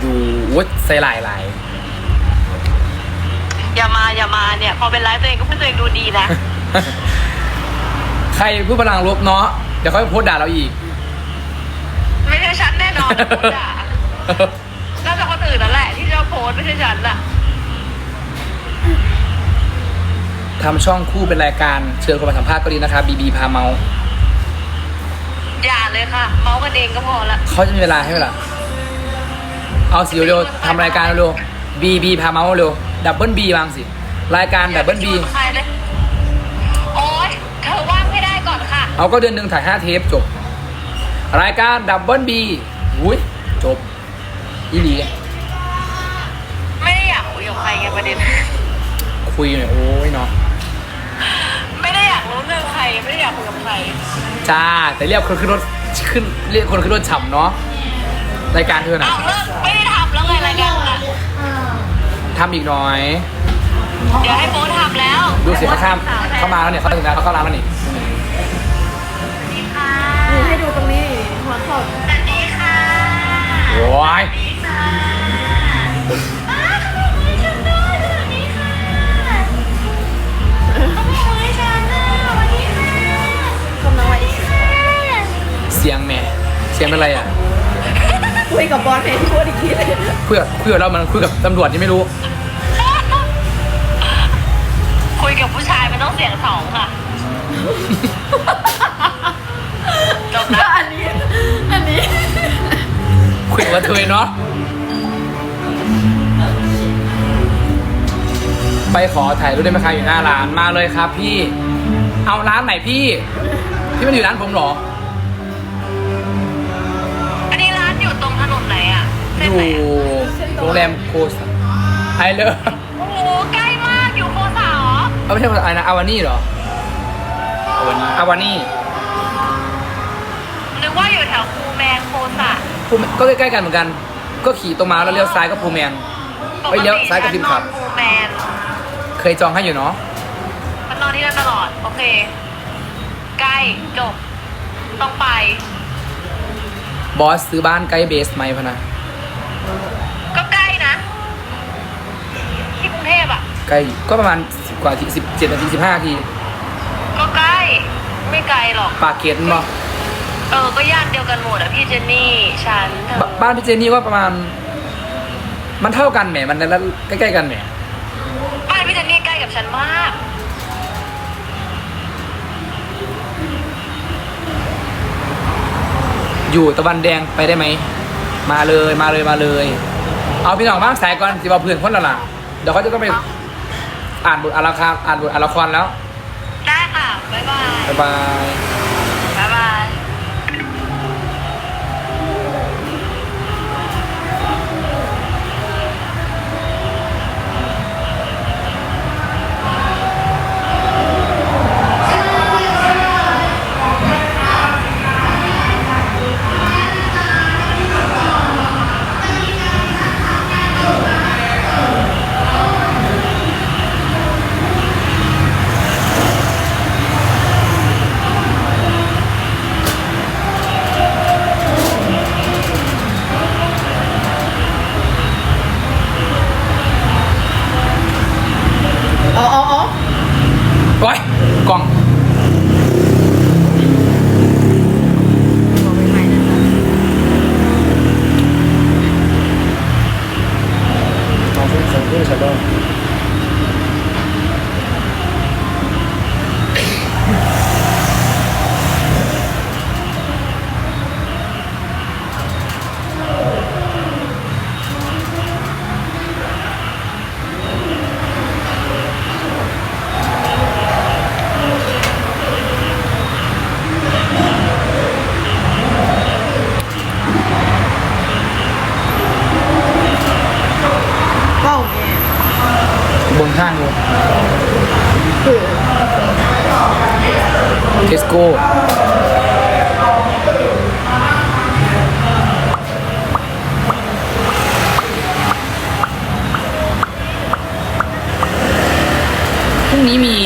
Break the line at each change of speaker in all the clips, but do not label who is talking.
อยู่วุ้ใส่หลายหลาย
อย่ามาอย่ามาเนี่ย พอเป็นไลฟ์ตัวเองก็พูดตัวเองดูดีนะ
ใครพูดพลังลบเนาะเดี๋ยวเขาจะโพสต์ด่าเราอีก
ไม่ใช่ฉันแน่นอนนะพูดด่าน่าจะคนอื่นนั่นแหละ ที่จะโพสต์ไม่ใช่ฉันอะ
ทำช่องคู่เป็นรายการเชิญคนมาสัมภาษณ์ก็ดีนะครับบีบีพาเมาส์
อย่าเลยค่ะ เมาส์กันเองก็พอละ
เขาจะมีเวลาให้เวลา เอาสิเร็วๆทำรายการเร็วบีบีพาเมาส์เร็วดับเบิลบีบางสิ รายการดับเบิลบี
ใครเลยโอ๊ยเธอว่างให้ได้ก่อนค่ะ
เอาก็เดือนหนึ่งถ่ายห้าเทปจบ รายการดับเบิลบีอุ้ยจบอีหลี
ไม่ได้อยากคุยกับใครไงประเด็น
คุยอยู่เนี่ยโอ้ยเนาะ
ไม่ได้อยากรู้เรื่องใครไม่ได้อยากคุยกับใคร
จ้าแต่เรียกคนขึ้นรถขึ้นเรียกคนขึ้นรถฉ่ำเนาะ รายการเธอน่ะ
อ้าวเลิกไม่ได้ทำแล้วไงรายการน่ะ
ทำอีกหน่อย
เดี๋ยวให้โบ๊ททำแล้ว
ดูเสียงข้ามเข้ามาแล้วเนี่ยเขาถึงแล้วเขาเข้าร้านแล้วนี่
สวัสดีค่ะ
หนูให้ดูตรงนี้หัวขอบ
สวัสดีค่ะ
โอ้ย
สวัสดีค่ะอ้าวขโมยฉันด้วยสวัสดีค่ะขโมยฉันน่ะสวัสดีค่ะ
กำลังไว้อีก
เสียงแหม่เสียงเป็นไรอะ
คุยกับบอลเห็นพูดอีกทีเลย
คุยกับคุยกับเรามันคุยกับตำรวจที่ไม่รู้
คุยกับผู้ชายมันต้องเสียงสองค่ะ จบ
ก็
นะ
อันนี้ อันนี้
คุยกับเธอเนาะไปขอถ่ายรูปได้ไหมคะอยู่หน้าร้านมาเลยครับ พี่ เอาร้านไหนพี่ พี่ไม่ได้อยู่ร้านผมเหรอ
อั อะ
อ
เส้น
ยู่
ไหนอะ
โรงแรมโคสไอเลอ
โอ้โหใกล้มากอยู่โคสาเหรอ
เอาไม่ใช่อะไรนะอาวานี่เหรออาวานี่อาวานี่
นึกว่าอยู่แถวคูแมนโคสะ
ภูมิก็ใกล้ๆกันเหมือนกัน ก็ขี่ตรงมาแล้วเลี้ยวซ้ายก็ภูแมนเอ้ยเลี้ยวซ้ายกับทิมขับ
คูแมน
เคยจองให้อยู่เนาะ
มันนอนที่นั่นตลอด โอเค ใกล้จบ ต้องไป
บอสซื้อบ้านใกล้เบสไหมพะนะ
ก็ใกล้นะ ที่กรุงเทพอะ
ใกล้ก็ประมาณสิบกว่าทีสิบเจ็ดนาทีสิบห้านาที
ก็ใกล้ ไม่ไกลหรอก
ปากเกร็ดมั้ง
เออ ก็ย่านเดียวกันหมดอะพี่เจนนี่ ฉันเธอ
บ้านพี่เจนี่ก็ประมาณ มันเท่ากันแหมมันแล้วใกล้ๆกันแหม
บ้านพี่เจนนี่ใกล้กับฉันมาก
อยู่ตะวันแดงไปได้ไหม มาเลยมาเลยมาเลย เอาพี่น้องบ้างสายก่อนสิบอกเพื่อนคนละล่ะเดี๋ยวเขาจะต้องไปอ่านบทอาราคาอ่านบทอาราคอนแล้ว
ได้ค่ะ บ๊ายบาย
บ๊ายบาย
อ๋ออ๋ออ๋อ
โอ้ยกล้อง
บอกใหม่ๆนะคะ
น้องเพิ่งเพิ่งใช่ป่ะ
เป้าแม่
บน ข้างเลยเทสโก้พรุ่งนี้มี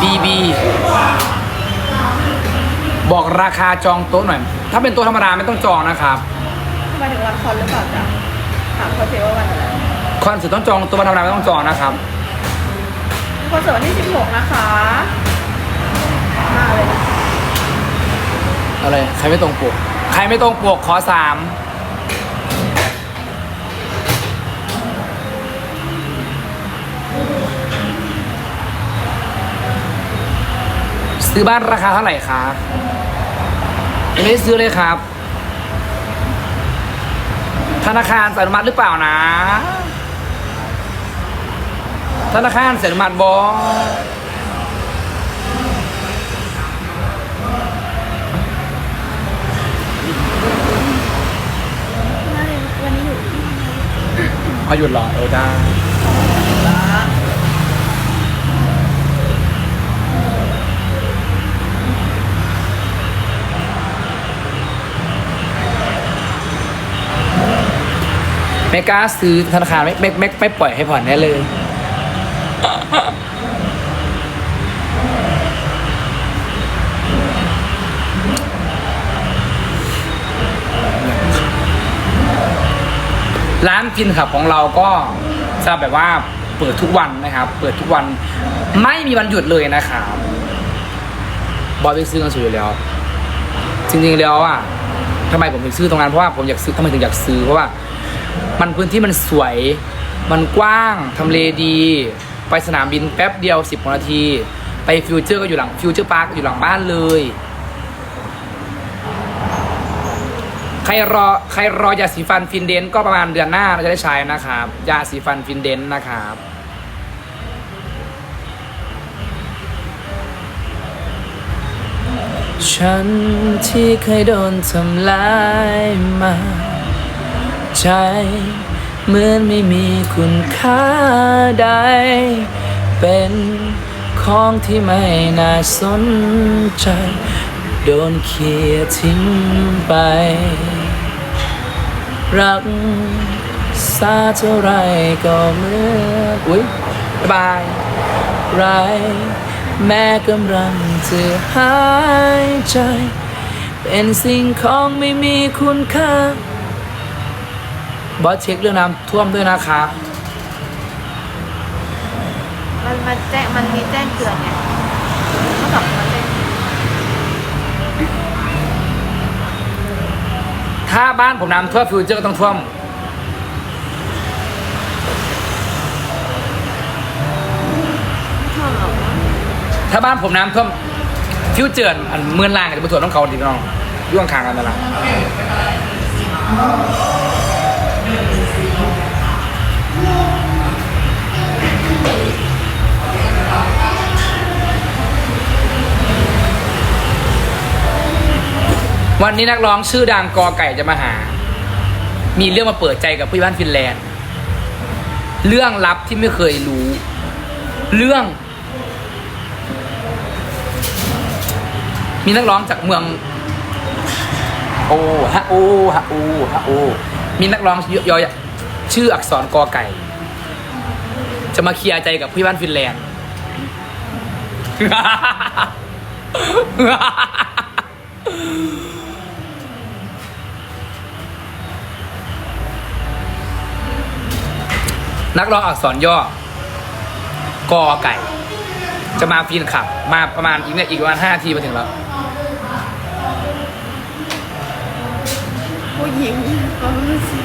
B BB บอก ราคาจองโต๊ะหน่อย ถ้าเป็นโต๊ะธรรมดาไม่ต้องจองนะครับ
หมายถึงวันคอนหรือเปล่าจ๊ะถามเขาเทว่าวันอะไร
คอนเสิร์ตต้องจองตัวธรรมดาไม่ต้องจองนะครับ
คอนเสิร์ตวันที่16นะคะมาเลยนะ
อะไรใครไม่ตรงปกใครไม่ตรงปกขอสามซื้อบ้านราคาเท่าไหร่ครับยัง ไม่ได้ซื้อเลยครับ ธนาคารสายอนุมัติหรือเปล่านะ ธนาคารสายอนุมัติบอ
วันนี้อยู่
เอาหยุดเหรอเออได้ ไม่กล้าซื้อธนาคารไม่ไม่ไม่ไม่ปล่อยให้ผ่อนได้เลย ร้านฟินขับของเราก็จะแบบว่าเปิดทุกวันนะครับ เปิดทุกวัน ไม่มีวันหยุดเลยนะครับบอยไปซื้อกันสุดอยู่แล้ว จริงๆแล้วอะทำไมผมถึงซื้อตรงนั้นเพราะว่าผมอยากซื้อทำไมถึงอยากซื้อเพราะว่า มันพื้นที่มันสวย มันกว้างทำเลดี ไปสนามบินแป๊บเดียวสิบนาที ไปฟิวเจอร์ก็อยู่หลังฟิวเจอร์พาร์คอยู่หลังบ้านเลย ใครรอใครรอยาสีฟันฟินเดนก็ประมาณเดือนหน้าเราจะได้ใช้นะครับ ยาสีฟันฟินเดนนะครับฉันที่เคยโดนทำร้ายมา ใจเหมือนไม่มีคุณค่าใด เป็นของที่ไม่น่าสนใจ โดนเคียทิ้งไป รักษาเท่าไรก็เมืออุ้ยบ๊ายบายไร แม้กำลังจะหายใจ เป็นสิ่งของไม่มีคุณค่า บอสเช็คเรื่องน้ำท่วมด้วยนะครับ
มันมันแจ้งมันมีแจ้งเตือนไงเมื่อก่อนมันแจ้ง
ถ้าบ้านผมน้ำท่วมฟิวเจอร์ก็ต้องท่วม
ชอบหรอก
ถ้าบ้านผมน้ำท่วมฟิวเจอร์อันเมือนล่างจะไปถ่วมต้องเขาดีน้องย่วงคางกันนั่นแหละ วันนี้นักร้องชื่อดังกอไก่จะมาหา มีเรื่องมาเปิดใจกับพี่บ้านฟินแลนด์ เรื่องลับที่ไม่เคยรู้ เรื่อง มีนักร้องจากเมือง โอฮะโอฮะโอฮะโอ มีนักร้องยอยชื่ออักษรกอไก่ จะมาเคลียร์ใจกับพี่บ้านฟินแลนด์ นักร้องอักษรย่อกอไก่ จะมาฟินขับ มาประมาณอีกเนี่ยอีกประมาณห้านาทีมาถึงแล้ว
ผู้หญิงก็รู้สึก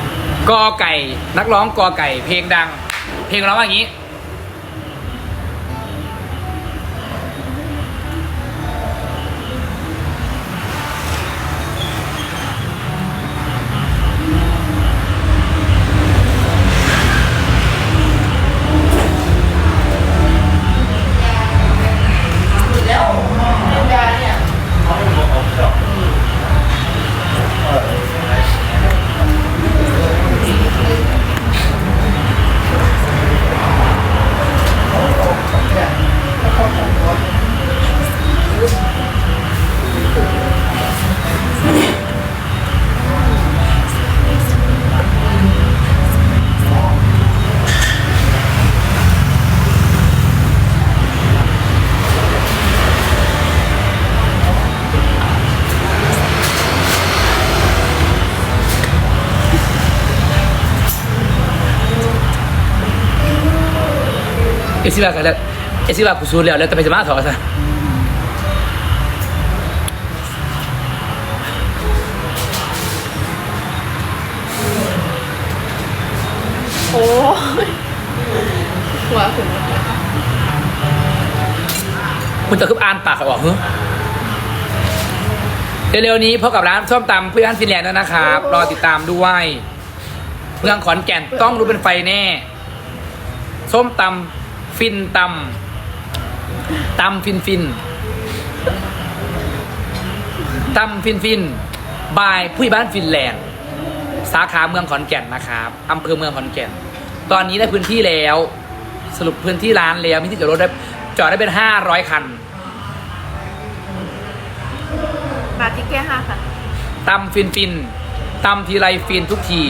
กอไก่ นักร้องกอไก่ เพลงดัง เพลงร้องว่าอย่างนี้ อซี่ว่ากันแล้วเอซี่ว่ากูซูแล้วแล้วแต่ไปจะมาถอดซะ
โอ้ยหัวถึงแล้ว
คุณจะคืบอ่านปากเขาออกเหรอเร็วๆนี้พบกับร้านส้มตำพื่อนฟินแลนด์ด้วนะครับ รอติดตามด้วยเมืองขอนแก่นต้องรู้เป็นไฟแน่ ส้มตำ ฟินตำตำฟินฟินตำฟินฟินบายผู้ใหญ่บ้านฟินแลนด์ สาขาเมืองขอนแก่นนะครับอำเภอเมืองขอนแก่น ตอนนี้ได้พื้นที่แล้ว สรุปพื้นที่ร้านแล้วมีที่จอดรถได้จอดได้เป็นห้าร้อยคัน
มาที่แก้ห้าค่ะ
ตำฟินฟินตำทีไรฟินทุกที